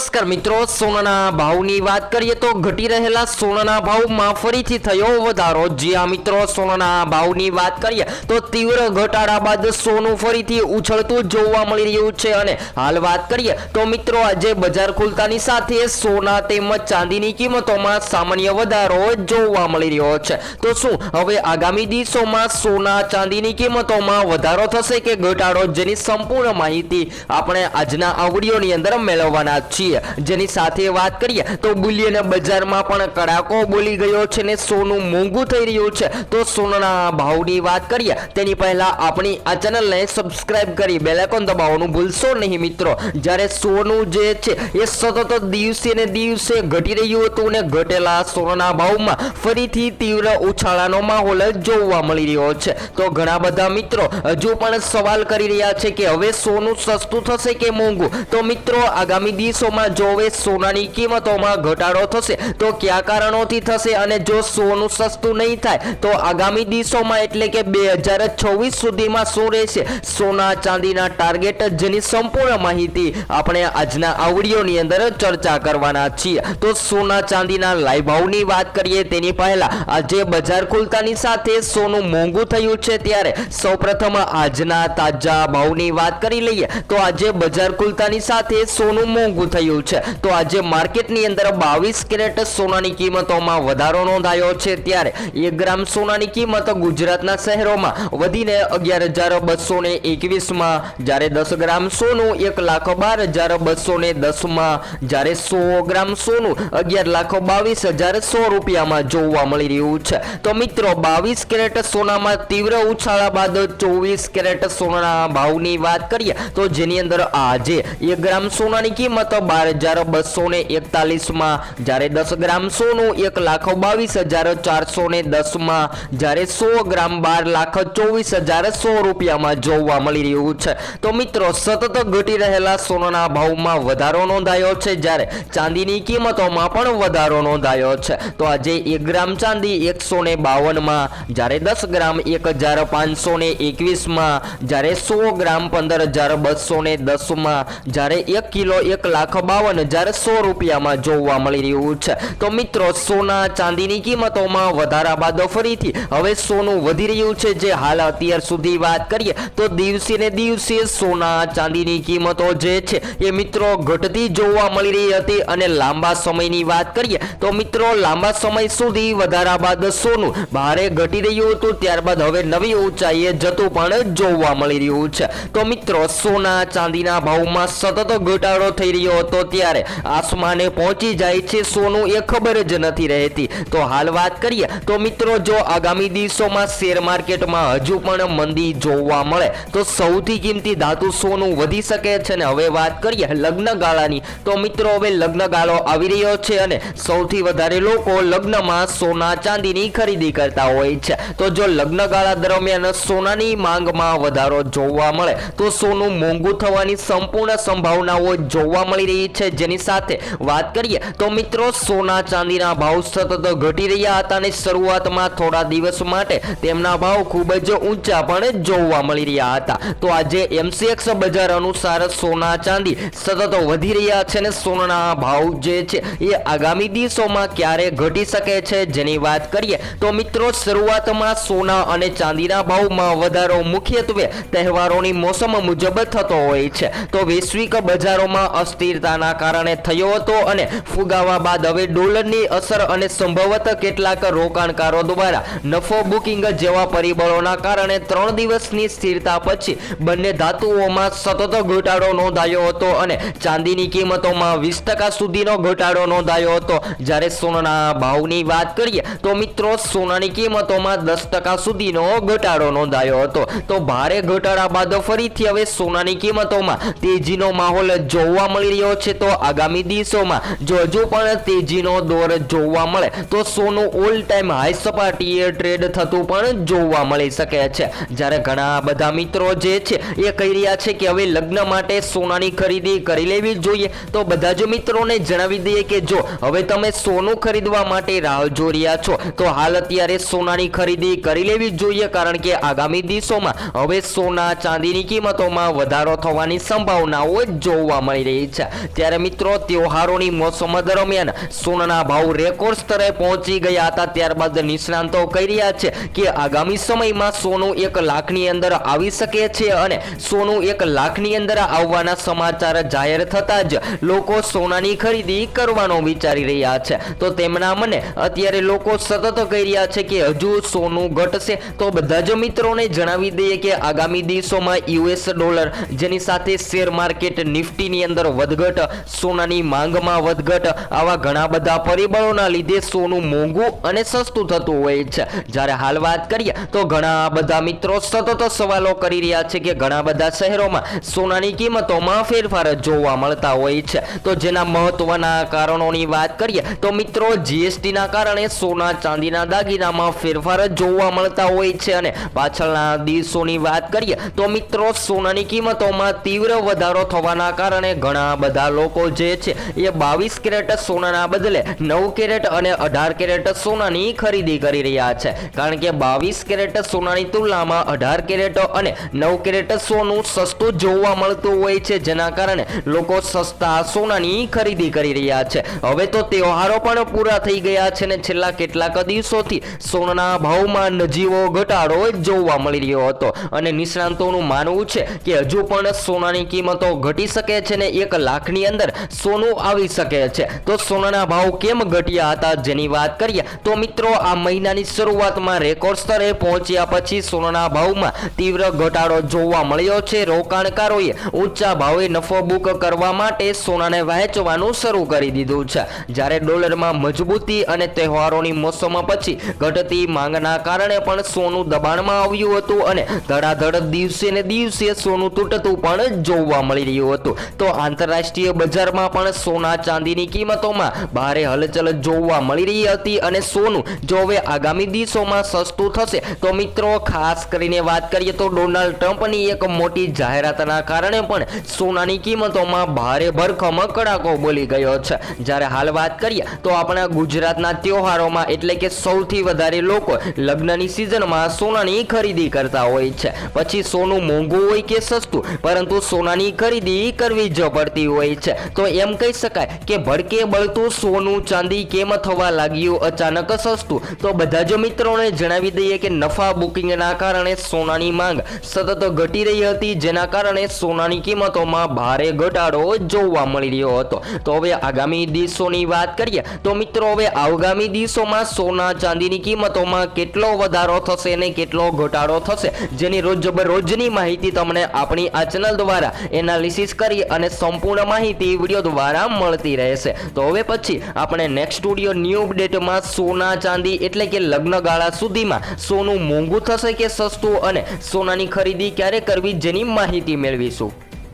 નમસ્કાર મિત્રો, સોનાના ભાવની વાત કરીએ તો ઘટી રહેલા સોનાના ભાવમાં ફરીથી થયો વધારો. જે આ મિત્રો, સોનાના ભાવની વાત કરીએ તો તીવ્ર ઘટાડા બાદ સોનું ફરીથી ઉછળતું જોવા મળી રહ્યું છે અને હાલ વાત કરીએ તો મિત્રો, આજે બજાર ખુલતાની સાથે સોના તેમજ ચાંદીની કિંમતોમાં સામાન્ય વધારો જોવા મળી રહ્યો છે. તો શું હવે આગામી દિવસોમાં સોના, ચાંદીની કિંમતોમાં વધારો થશે કે ઘટાડો, જેની સંપૂર્ણ માહિતી આપણે આજના આ અંદર મેળવવાના છીએ. જેની સાથે વાત કરીએ, તો બુલિયન બજારમાં પણ કડાકો બોલી ગયો છે ને સોનું મોંઘું થઈ રહ્યું છે. તો સોનાના ભાવની વાત કરીએ, તેની પહેલાં આપણી આ ચેનલને સબસ્ક્રાઇબ કરી બેલાઇકોન દબાવવાનું ભૂલશો નહીં મિત્રો. જ્યારે સોનું જે છે, એ સતત દિવસે ને દિવસે ઘટી રહ્યું હતું ને ઘટેલા સોનાના ભાવમાં ફરીથી તીવ્ર ઉછાળાનો માહોલ જોવા મળી રહ્યો છે. તો ઘણા બધા મિત્રો હજુ પણ સવાલ કરી રહ્યા છે કે હવે સોનું સસ્તું થશે કે મોંઘું? તો મિત્રો, આગામી દિવસોમાં જો હવે સોનાની કિંમતોમાં ઘટાડો થશે, તો કયા કારણોથી થશે અને જો સોનું સસ્તું નહીં થાય, તો આગામી દિવસોમાં એટલે કે બે હજાર છવ્વીસ સુધીમાં શું રહેશે? સોના ચાંદીના ટાર્ગેટ જેની સંપૂર્ણ માહિતી આપણે આજના આ વિડીયોની અંદર ચર્ચા કરવાના છીએ. તો સોના ચાંદીના લાઈવ ભાવની વાત કરીએ તેની પહેલા, આજે બજાર ખુલતાની સાથે સોનું મોંઘું થયું છે ત્યારે સૌપ્રથમ આજના તાજા ભાવની વાત કરી લઈએ, તો આજે બજાર ખુલતાની સાથે સોનું મોંઘું થયું છે. તો આજે માર્કેટની અંદર બાવીસ કેરેટ સોનાની કિંમતોમાં વધારો નોંધાયો છે ત્યારે એક ગ્રામ સોનાની કિંમત ગુજરાતના શહેરોમાં વધીને અગિયાર હજાર બસો ને એકવીસમાં, જ્યારે દસ ગ્રામ સોનું એક લાખ બાર હજાર બસો ને દસમાં, જ્યારે સો ગ્રામ સોનું અગિયાર લાખ બાવીસ હજાર સો રૂપિયામાં જોવા મળી રહ્યું છે. તો મિત્રો, બાવીસ કેરેટ સોનામાં તીવ્ર ઉછાળા બાદ ચોવીસ કેરેટ સોનાના ભાવની વાત કરીએ, તો જેની અંદર આજે એક ગ્રામ સોનાની કિંમત બાર હજાર બસો ને એકતાલીસમાં. જ્યારે દસ ગ્રામ સોનું, એક લાખ બાવીસ હજાર ચારસો ને દસમાં જ્યારે સો ગ્રામ બાર લાખ ચોવીસ હજાર સો રૂપિયામાં જોવા મળી રહ્યું છે. તો મિત્રો, સતત ઘટી રહેલા સોનાના ભાવમાં વધારો નોંધાયો છે. જ્યારે ચાંદીની કિંમતોમાં પણ વધારો નોંધાયો છે. તો આજે એક ગ્રામ ચાંદી એકસો ને બાવનમાં. જ્યારે દસ ગ્રામ એક હજાર પાંચસો ને એકવીસમાં. જ્યારે સો ગ્રામ પંદર હજાર બસો ને દસમાં. જ્યારે એક કિલો એક લાખ બાવન હજાર સો રૂપિયામાં જોવા મળી રહ્યું છે. તો મિત્રો, સોના ચાંદીની કિંમતોમાં વધારા બાદ ફરીથી હવે સોનું વધી રહ્યું છે. જે હાલ અત્યાર સુધી વાત કરીએ, તો દિવસે ને દિવસે સોના ચાંદીની કિંમતો જે છે, એ મિત્રો ઘટતી જોવા મળી રહી હતી. અને લાંબા સમયની વાત કરીએ, તો મિત્રો, લાંબા સમય સુધી વધારા બાદ સોનું ભારે ઘટી રહ્યું હતું. ત્યારબાદ હવે નવી ઊંચાઈએ જતું પણ જોવા મળી રહ્યું છે. તો મિત્રો, સોના ચાંદીના ભાવમાં સતત ઘટાડો થઈ રહ્યો હતો. ત્યારે આસમાને પહોંચી જાય છે સોનું એ ખબર જ નથી રહેતી. તો હાલ વાત કરીએ, તો મિત્રો જો આગામી દિવસોમાં શેર માર્કેટમાં હજુ પણ મંદી જોવા મળે, તો સૌથી કિંમતી ધાતુ સોનું વધી શકે છે ને હવે વાત કરીએ લગ્ન ગાળાની. તો મિત્રો હવે લગ્ન ગાળો આવી રહ્યો છે અને સૌથી વધારે લોકો લગ્નમાં સોના ચાંદીની ખરીદી કરતા હોય છે. તો જો લગ્ન ગાળા દરમિયાન સોનાની માંગમાં વધારો જોવા મળે, તો સોનું મોંઘું થવાની સંપૂર્ણ સંભાવનાઓ જોવા મળી રહી છે. જેની સાથે વાત કરીએ તો મિત્રો, સોના ચાંદીના ભાવ સતત ઘટી રહ્યા હતા અને શરૂઆતમાં થોડા દિવસ માટે તેમના ભાવ ખૂબ જ ઊંચા પણ જોવા મળી રહ્યા હતા. તો આજે એમસીએક્સ બજાર અનુસાર સોના ચાંદી સતત વધી રહ્યા છે અને સોનાના ભાવ જે છે એ આગામી દિવસોમાં ક્યારે ઘટી શકે છે જેની વાત કરીએ તો મિત્રો, શરૂઆતમાં સોના અને ચાંદીના ભાવમાં વધારો મુખ્યત્વે તહેવારોની મોસમ મુજબ થતો હોય છે. તો વૈશ્વિક બજારોમાં અસ્થિરતાના કારણે થયો હતો અને ફુગાવા બાદ હવે ડોલરની અસર અને સંભવત કેટલાક રોકાણકારો દ્વારા નફો બુકિંગ જેવા પરિબળોના કારણે ત્રણ દિવસની સ્થિરતા પછી બંને ધાતુઓમાં સતત ઘટાડો નોંધાયો હતો અને ચાંદીની કિંમતોમાં વીસ ટકા સુધીનો ઘટાડો નોંધાયો હતો. જ્યારે સોનાના ભાવની વાત કરીએ તો મિત્રો, સોનાની કિંમતોમાં દસ ટકા સુધીનો ઘટાડો નોંધાયો હતો. તો ભારે ઘટાડા બાદ ફરીથી હવે સોનાની કિંમતોમાં તેજીનો માહોલ જોવા મળી રહ્યો છે તો આગામી દિવસોમાં જો હજુ પણ તેજીનો દોર જોવા મળે. તો સોનું ઓલ ટાઈમ હાઈ સપાટીએ ટ્રેડ થતું પણ જોવા મળી શકે છે. જ્યારે ઘણા બધા મિત્રો જે છે એ કહી રહ્યા છે કે હવે લગ્ન માટે સોનાની ખરીદી કરી લેવી જોઈએ. તો બધા જ મિત્રોને જણાવી દઈએ કે જો હવે તમે સોનું ખરીદવા માટે રાહ જોઈ રહ્યા છો, તો હાલ અત્યારે સોનાની ખરીદી કરી લેવી જોઈએ કારણ કે આગામી દિવસોમાં હવે સોના ચાંદીની કિંમતોમાં વધારો થવાની સંભાવનાઓ જોવા મળી રહી છે. ત્યારે મિત્રો તહેવારોની મોસમ દરમિયાન સોનાના ભાવ રેકોર્ડ સ્તરે પહોંચી ગયા હતા. ત્યારબાદ નિષ્ણાંતો કહી રહ્યા છે કે આગામી સમયમાં સોનું એક લાખની અંદર આવી શકે છે અને સોનું એક લાખની અંદર આવવાના સમાચાર જાહેર થતાં જ લોકો સોનાની ખરીદી કરવાનો વિચારી રહ્યા છે. તો તેમના મને અત્યારે લોકો સતત કહી રહ્યા છે કે હજુ સોનું ઘટશે. તો બધા જ મિત્રોને જણાવી દઈએ કે આગામી દિવસોમાં યુએસ ડોલર, જેની સાથે શેર માર્કેટ નિફ્ટીની અંદર વધઘટ સોનાની માંગમાં વધઘટ આવા ઘણા બધા પરિબળોના લીધે સોનું મોંઘું અને સસ્તું થતું હોય છે. જ્યારે હાલ વાત કરીએ, તો ઘણા બધા મિત્રો સતત સવાલો કરી રહ્યા છે કે ઘણા બધા શહેરોમાં સોનાની કિંમતોમાં ફેરફાર જોવા મળતા હોય છે. તો જેના મહત્વના કારણોની વાત કરીએ, તો મિત્રો જીએસટી ના કારણે સોના ચાંદીના દાગીનામાં ફેરફાર જોવા મળતા હોય છે. અને પાછળના દિવસોની વાત કરીએ, તો મિત્રો, સોનાની કિંમતોમાં તીવ્ર વધારો થવાના કારણે ઘણા બધા લોકો જે છે, એ બાવીસ કેરેટ સોનાના બદલે નવ કેરેટ અને અઢાર કેરેટ સોનાની ખરીદી કરી રહ્યા છે. કારણ કે બાવીસ કેરેટ સોનાની તુલનામાં અઢાર કેરેટ અને નવ કેરેટ સોનું સસ્તું જોવા મળતું હોય છે, જેના કારણે લોકો સસ્તા સોનાની ખરીદી કરી રહ્યા છે. હવે તો તહેવારો પણ પૂરા થઈ ગયા છે ને છેલ્લા કેટલાક દિવસોથી સોનાના ભાવમાં નજીવો ઘટાડો જોવા મળી રહ્યો હતો. અને નિષ્ણાંતોનું માનવું છે કે હજુ પણ સોનાની કિંમતો ઘટી શકે છે ને એક લાખની અંદર સોનું આવી શકે છે. તો સોનાના ભાવ કેમ ઘટ્યા હતા જેની વાત કરીએ, તો મિત્રો આ મહિનાની શરૂઆતમાં રેકોર્ડ સ્તરે પહોંચ્યા પછી સોનાના ભાવમાં તીવ્ર ઘટાડો જોવા મળ્યો છે. રોકાણકારોએ ઊંચા ભાવે નફો બુક કરવા માટે સોનાને વહેંચવાનું શરૂ કરી દીધું છે. જ્યારે ડોલરમાં મજબૂતી અને તહેવારોની મોસમ પછી ઘટતી માંગના કારણે પણ સોનું દબાણમાં આવ્યું હતું અને ધડાધડ દિવસે ને દિવસે સોનું તૂટતું પણ જોવા મળી રહ્યું હતું. તો આંતરરાષ્ટ્રીય બજારમાં પણ સોના ચાંદીની કિંમતોમાં ભારે હલચલ જોવા મળી રહી હતી અને સોનું જો હવે આગામી દિવસોમાં સસ્તું થશે, તો મિત્રો, ખાસ કરીને વાત કરીએ તો ડોનાલ્ડ ટ્રમ્પની એક મોટી જાહેરાતના કારણે પણ સોનાની કિંમતોમાં ભારે ભરખમ કડાકો બોલી ગયો છે. જ્યારે હાલ વાત કરીએ તો આપણા ગુજરાતના તહેવારોમાં એટલે કે સૌથી વધારે લોકો લગ્નની સિઝનમાં સોનાની ખરીદી કરતા હોય છે. પછી સોનું મોંઘું હોય કે સસ્તું, પરંતુ સોનાની ખરીદી કરવી જ પડતી હોય છે. તો એમ કહી શકાય કે ભડકે બળતું સોનું ચાંદી કેમ થવા લાગ્યું અચાનક સસ્તું? તો બધા જ મિત્રોને જણાવી દઈએ કે નફા બુકિંગના કારણે સોનાની માંગ સતત ઘટી રહી હતી, જેના કારણે સોનાની કિંમતોમાં ભારે ઘટાડો જોવા મળી રહ્યો હતો. તો હવે આગામી દિવસોની વાત કરીએ, તો મિત્રો હવે આગામી દિવસોમાં સોના ચાંદીની કિંમતોમાં કેટલો વધારો થશે અને કેટલો ઘટાડો થશે, જેની રોજ રોજની માહિતી તમને આપણી આ ચેનલ દ્વારા એનાલિસિસ કરી અને સંપૂર્ણ માહિતી વીડિયો દ્વારા મળતી રહેશે. તો હવે પછી આપણે નેક્સ્ટ સ્ટુડિયો ન્યૂ અપડેટમાં સોના ચાંદી એટલે કે લગ્નગાળા સુધીમાં સોનું મોંઘું થશે કે સસ્તું અને સોનાની ખરીદી ક્યારે કરવી જેની માહિતી મેળવીશું.